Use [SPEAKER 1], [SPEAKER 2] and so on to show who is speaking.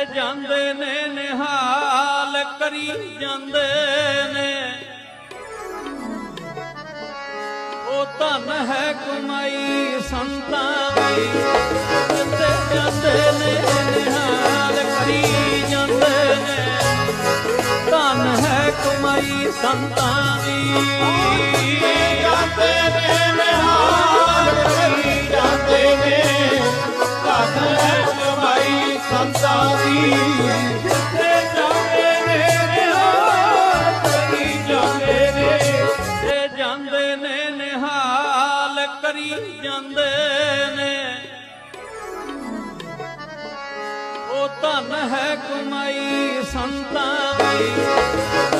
[SPEAKER 1] ਜਿੱਥੇ ਜਾਂਦੇ ਨੇ, ਨਿਹਾਲ ਕਰੀ ਜਾਂਦੇ ਨੇ। ਉਹ ਧਨ ਹੈ ਕਮਾਈ, ਸੰਤਾਂ ਦੀ ਜਿੱਥੇ ਜਾਂਦੇ ਨੇ, ਨਿਹਾਲ ਕਰੀ ਜਾਂਦੇ ਨੇ। ਧਨ ਹੈ ਕਮਾਈ, ਸੰਤਾਂ ਦੀ।
[SPEAKER 2] ਜਾਂਦੇ ਨੇ, ਨਿਹਾਲ ਕਰੀ ਜਾਂਦੇ ਨੇ। ਧਨ
[SPEAKER 1] ਧਨ ਹੈ ਕਮਾਈ ਸੰਤਾਂ ਦੀ।